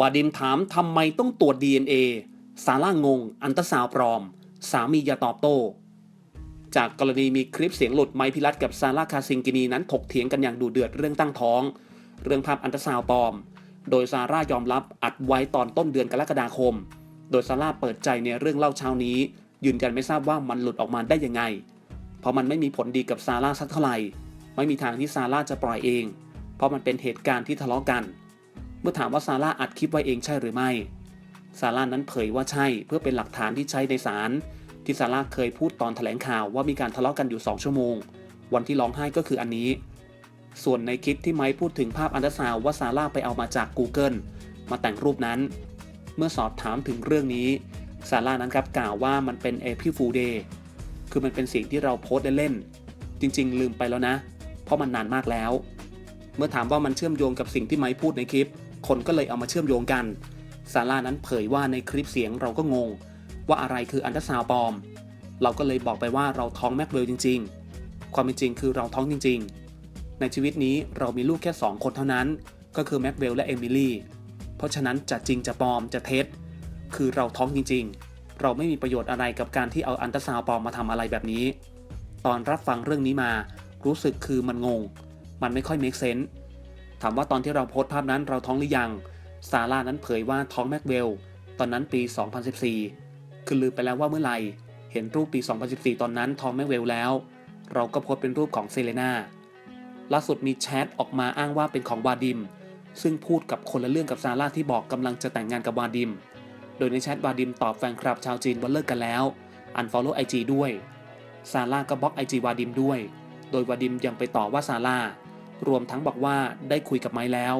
วาดิมถามทำไมต้องตรวจ DNA ซาร่างง อันตราซาวปลอม สามีอย่าตอบโต้ จากกรณีมีคลิปเสียงหลุดไมพิรัตกับซาร่าคาซิงกินีนั้นถกเถียงกันอย่างดูเดือดเรื่องตั้งท้อง เรื่องภาพอันตราซาวปลอม โดยซาร่ายอมรับอัดไว้ตอนต้นเดือนกรกฎาคม โดยซาร่าเปิดใจในเรื่องเล่าเช้านี้ ยืนยันไม่ทราบว่ามันหลุดออกมาได้ยังไง เพราะมันไม่มีผลดีกับซาร่าสักเท่าไหร่ ไม่มีทางที่ซาร่าจะปล่อยเอง เพราะมันเป็นเหตุการณ์ที่ทะเลาะกัน เมื่อถามว่าซาร่าอัดคลิปไว้เองใช่หรือไม่ซาร่านั้นเผยว่าใช่เพื่อเป็นหลักฐานที่ใช้ในศาลที่ซาร่าเคยพูดตอนแถลงข่าวว่ามีการทะเลาะกันอยู่ 2 ชั่วโมง วันที่ร้องไห้ก็คืออันนี้ ส่วนในคลิปที่ไมค์พูดถึงภาพอันตราซาวว่าซาร่าไปเอามาจาก Google มาแต่งรูปนั้น เมื่อสอบถามถึงเรื่องนี้ซาร่านั้นครับกล่าวว่ามันเป็น April Fool Day คือมันเป็นสิ่งที่เราโพสต์เล่นๆจริง ๆ ลืมไปแล้วนะ เพราะมันนานมากแล้ว เมื่อถามว่ามันเชื่อมโยงกับสิ่งที่ไมค์พูดในคลิป คนก็เลยเอามาเชื่อมโยงกัน ซาร่านั้นเผยว่าในคลิปเสียงเราก็งง ว่าอะไรคืออันตราซาวปลอม เราก็เลยบอกไปว่าเราท้องแม็กเวลจริง ๆ ความเป็นจริงคือเราท้องจริง ๆ ในชีวิตนี้เรามีลูกแค่ 2 คนเท่านั้น ก็คือแม็กเวลและเอมิลี่ เพราะฉะนั้นจะจริงจะปลอมจะเท็จ คือเราท้องจริง ๆ เราไม่มีประโยชน์อะไรกับการที่เอาอันตราซาวปลอมมาทำอะไรแบบนี้ ตอนรับฟังเรื่องนี้มา รู้สึกคือมันงง มันไม่ค่อยเมคเซน s ์ ถามว่าตอนที่เราโพสต์ภาพนั้นเราท้องหรือยัง ซาร่านั้นเผยว่าท้องแม็กเวล ตอนนั้นปี 2014 คือลืมไปแล้วว่าเมื่อไหร่ เห็นรูปปี 2014 ตอนนั้นท้องแม็กเวลแล้ว เราก็โพสต์เป็นรูปของเซเลนาล่าสุดมีแชทออกมาอ้างว่าเป็นของวาดิม ซึ่งพูดกับคนละเรื่องกับซาร่าที่บอกกำลังจะแต่งงานกับวาดิม โดยในแชทวาดิมตอบแฟนคลับชาวจีนว่าเลิกกันแล้ว อันฟอลโล่ไอจีด้วย ซาร่าก็บล็อกไอจีวาดิมด้วย โดยวาดิมยังไปต่อว่าซาร่า รวมทั้งบอกว่าได้คุยกับไม้แล้ว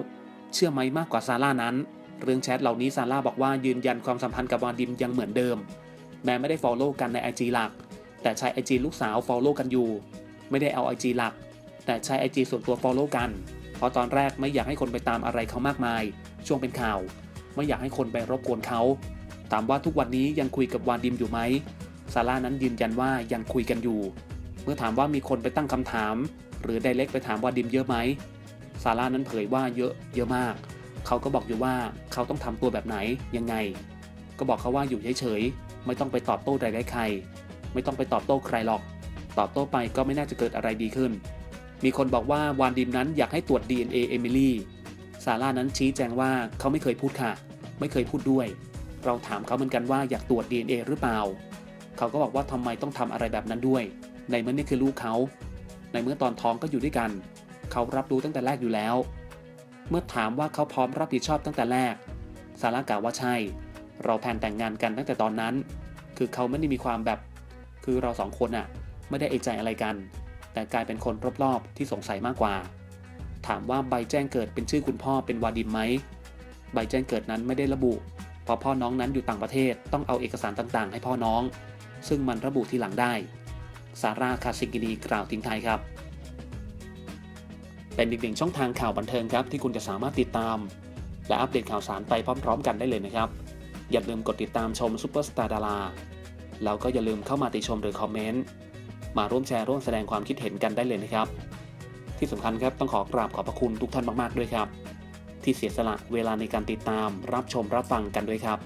เชื่อไหมมากกว่าซาร่านั้น เรื่องแชทเหล่านี้ซาร่าบอกว่ายืนยันความสัมพันธ์กับวาดิมยังเหมือนเดิม แม้ไม่ได้ Follow กันใน IG หลัก แต่ใช้ IG ลูกสาว Follow กันอยู่ ไม่ได้เอา IG หลัก แต่ใช้ IG ส่วนตัว Follow กัน เพราะตอนแรกไม่อยากให้คนไปตามอะไรเขามากมาย ช่วงเป็นข่าว ไม่อยากให้คนไปรบกวนเขา ถามว่าทุกวันนี้ยังคุยกับวาดิมอยู่ไหมซาร่านั้นยืนยันว่ายังคุยกันอยู่ เมื่อถามว่ามีคนไปตั้งคำถาม หรือไดเ c กไปถามวาดิมเยอะไหมซาร่านั้นเผยว่าเยอะเยอะมาก เขาก็บอกอยู่ว่าเขาต้องทำตัวแบบไหนยังไง ก็บอกเขาว่าอยู่เฉยๆไม่ต้องไปตอบโต้ใดๆใคร ไม่ต้องไปตอบโต้ใครหรอก ตอบโต้ไปก็ไม่น่าจะเกิดอะไรดีขึ้น มีคนบอกว่าวานดิมนั้นอยากให้ตรวจ DNA เอมิลี่ซาร่านั้นชี้แจงว่าเขาไม่เคยพูดค่ะ ไม่เคยพูดด้วย เราถามเขาเหมือนกันว่าอยากตรวจ DNA หรือเปล่า เขาก็บอกว่าทำไมต้องทำอะไรแบบนั้นด้วย ในเมื่อนี่คือลูกเขา ในเมื่อตอนท้องก็อยู่ด้วยกัน เขารับรู้ตั้งแต่แรกอยู่แล้ว เมื่อถามว่าเขาพร้อมรับผิดชอบตั้งแต่แรก ซาร่ากล่าวว่าใช่ เราแผนแต่งงานกันตั้งแต่ตอนนั้น คือเขาไม่ได้มีความแบบ คือเราสองคนอะไม่ได้เอกใจอะไรกัน แต่กลายเป็นคนรอบๆที่สงสัยมากกว่า ถามว่าใบแจ้งเกิดเป็นชื่อคุณพ่อเป็นวาดิมไหมใบแจ้งเกิดนั้นไม่ได้ระบุ เพราะพ่อน้องนั้นอยู่ต่างประเทศต้องเอาเอกสารต่างๆ ให้พ่อน้อง ซึ่งมันระบุทีหลังได้ ซาร่าคาซิกินีกล่าวทิ้งท้ายครับ เป็นอีกหนึ่งช่องทางข่าวบันเทิงครับที่คุณจะสามารถติดตาม และอัปเดตข่าวสารไปพร้อม ๆ กันได้เลยนะครับ อย่าลืมกดติดตามชมซูเปอร์สตาร์ดาราแล้วก็อย่าลืมเข้ามาติชมหรือคอมเมนต์มาร่วมแชร์ร่วมแสดงความคิดเห็นกันได้เลยนะครับ ที่สำคัญครับต้องขอกราบขอบพระคุณทุกท่านมากๆด้วยครับ ที่เสียสละเวลาในการติดตามรับชมรับฟังกันด้วยครับ